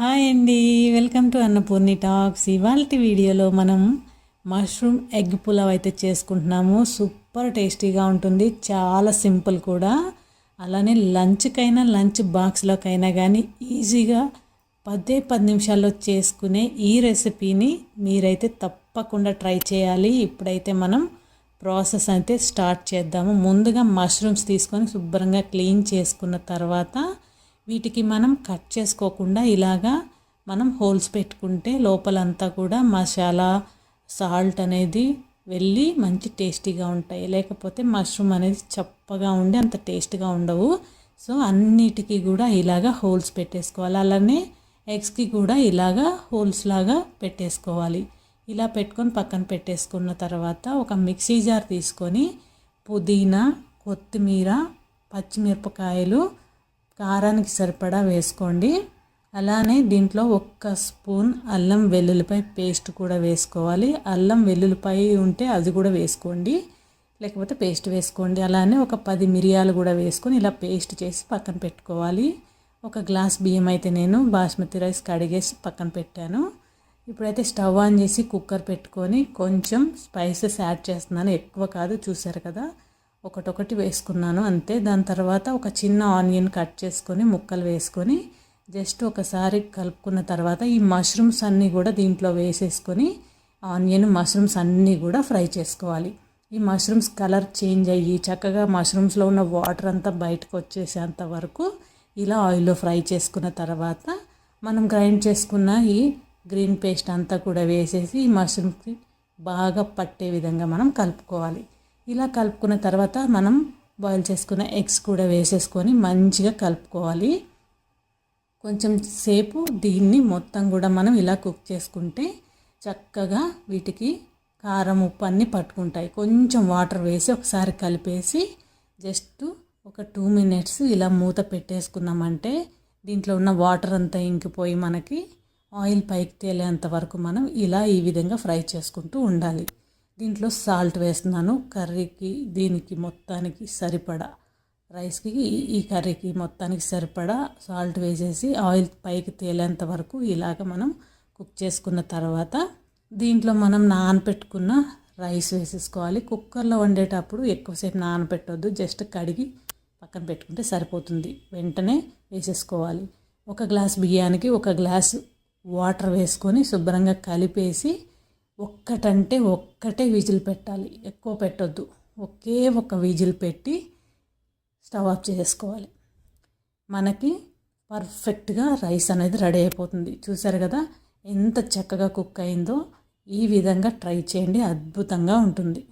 Hi అండి welcome to Annapurni talks. ఇవాళ వీడియోలో మనం మష్రూమ్ ఎగ్ పులావ్ అయితే చేసుకుంటున్నాము. సూపర్ టేస్టీగా ఉంటుంది చాలా సింపుల్ కూడా. అలానే లంచ్కైనా లంచ్ బాక్స్లోకైనా కానీ ఈజీగా పదే పది నిమిషాల్లో చేసుకునే ఈ రెసిపీని మీరైతే తప్పకుండా ట్రై చేయాలి. ఇప్పుడైతే మనం ప్రాసెస్ అయితే స్టార్ట్ చేద్దాము. ముందుగా మష్రూమ్స్ తీసుకొని శుభ్రంగా క్లీన్ చేసుకున్న తర్వాత వీటికి మనం కట్ చేసుకోకుండా ఇలాగా మనం హోల్స్ పెట్టుకుంటే లోపలంతా కూడా మసాలా సాల్ట్ అనేది వెళ్ళి మంచి టేస్టీగా ఉంటాయి. లేకపోతే మష్రూమ్ అనేది చప్పగా ఉండి అంత టేస్ట్గా ఉండవు. సో అన్నిటికీ కూడా ఇలాగా హోల్స్ పెట్టేసుకోవాలి. అలానే ఎగ్స్కి కూడా ఇలాగా హోల్స్ లాగా పెట్టేసుకోవాలి. ఇలా పెట్టుకొని పక్కన పెట్టేసుకున్న తర్వాత ఒక మిక్సీ జార్ తీసుకొని పుదీనా కొత్తిమీర పచ్చిమిరపకాయలు కారానికి సరిపడా వేసుకోండి. అలానే దీంట్లో ఒక్క స్పూన్ అల్లం వెల్లుల్లిపాయ పేస్ట్ కూడా వేసుకోవాలి. అల్లం వెల్లుల్లిపాయ ఉంటే అది కూడా వేసుకోండి. లేకపోతే పేస్ట్ వేసుకోండి. అలానే ఒక పది మిరియాలు కూడా వేసుకొని ఇలా పేస్ట్ చేసి పక్కన పెట్టుకోవాలి. ఒక గ్లాస్ బియ్యం అయితే నేను బాస్మతి రైస్ కడిగేసి పక్కన పెట్టాను. ఇప్పుడైతే స్టవ్ ఆన్ చేసి కుక్కర్ పెట్టుకొని కొంచెం స్పైసెస్ యాడ్ చేస్తున్నాను. ఎక్కువ కాదు చూసారు కదా? ఒకటొకటి వేసుకున్నాను అంతే. దాని తర్వాత ఒక చిన్న ఆనియన్ కట్ చేసుకొని ముక్కలు వేసుకొని జస్ట్ ఒకసారి కలుపుకున్న తర్వాత ఈ మష్రూమ్స్ అన్నీ కూడా దీంట్లో వేసేసుకొని ఆనియన్ మష్రూమ్స్ అన్నీ కూడా ఫ్రై చేసుకోవాలి. ఈ మష్రూమ్స్ కలర్ చేంజ్ అయ్యి చక్కగా మష్రూమ్స్లో ఉన్న వాటర్ అంతా బయటకు వచ్చేసేంత వరకు ఇలా ఆయిల్లో ఫ్రై చేసుకున్న తర్వాత మనం గ్రైండ్ చేసుకున్న ఈ గ్రీన్ పేస్ట్ అంతా కూడా వేసేసి ఈ మష్రూమ్కి బాగా పట్టే విధంగా మనం కలుపుకోవాలి. ఇలా కలుపుకున్న తర్వాత మనం బాయిల్ చేసుకున్న ఎగ్స్ కూడా వేసేసుకొని మంచిగా కలుపుకోవాలి. కొంచెం సేపు దీన్ని మొత్తం కూడా మనం ఇలా కుక్ చేసుకుంటే చక్కగా వీటికి కారం ఉప్పు అన్నీ పట్టుకుంటాయి. కొంచెం వాటర్ వేసి ఒకసారి కలిపేసి జస్ట్ ఒక టూ మినిట్స్ ఇలా మూత పెట్టేసుకున్నామంటే దీంట్లో ఉన్న వాటర్ అంతా ఇంకిపోయి మనకి ఆయిల్ పైకి తేలేంత వరకు మనం ఇలా ఈ విధంగా ఫ్రై చేసుకుంటూ ఉండాలి. దీంట్లో సాల్ట్ వేస్తున్నాను. కర్రీకి దీనికి మొత్తానికి సరిపడా రైస్కి ఈ కర్రీకి మొత్తానికి సరిపడా సాల్ట్ వేసేసి ఆయిల్ పైకి తేలేంత వరకు ఇలాగ మనం కుక్ చేసుకున్న తర్వాత దీంట్లో మనం నానపెట్టుకున్న రైస్ వేసేసుకోవాలి. కుక్కర్లో వండేటప్పుడు ఎక్కువసేపు నానపెట్టొద్దు. జస్ట్ కడిగి పక్కన పెట్టుకుంటే సరిపోతుంది. వెంటనే వేసేసుకోవాలి. ఒక గ్లాస్ బియ్యానికి ఒక గ్లాస్ వాటర్ వేసుకొని శుభ్రంగా కలిపేసి ఒక్కటంటే ఒక్కటే విజిల్ పెట్టాలి. ఎక్కువ పెట్టొద్దు. ఒకే ఒక విజిల్ పెట్టి స్టవ్ ఆఫ్ చేసుకోవాలి. మనకి పర్ఫెక్ట్గా రైస్ అనేది రెడీ అయిపోతుంది. చూసారు కదా? ఎంత చక్కగా కుక్ అయిందో ఈ విధంగా ట్రై చేయండి. అద్భుతంగా ఉంటుంది.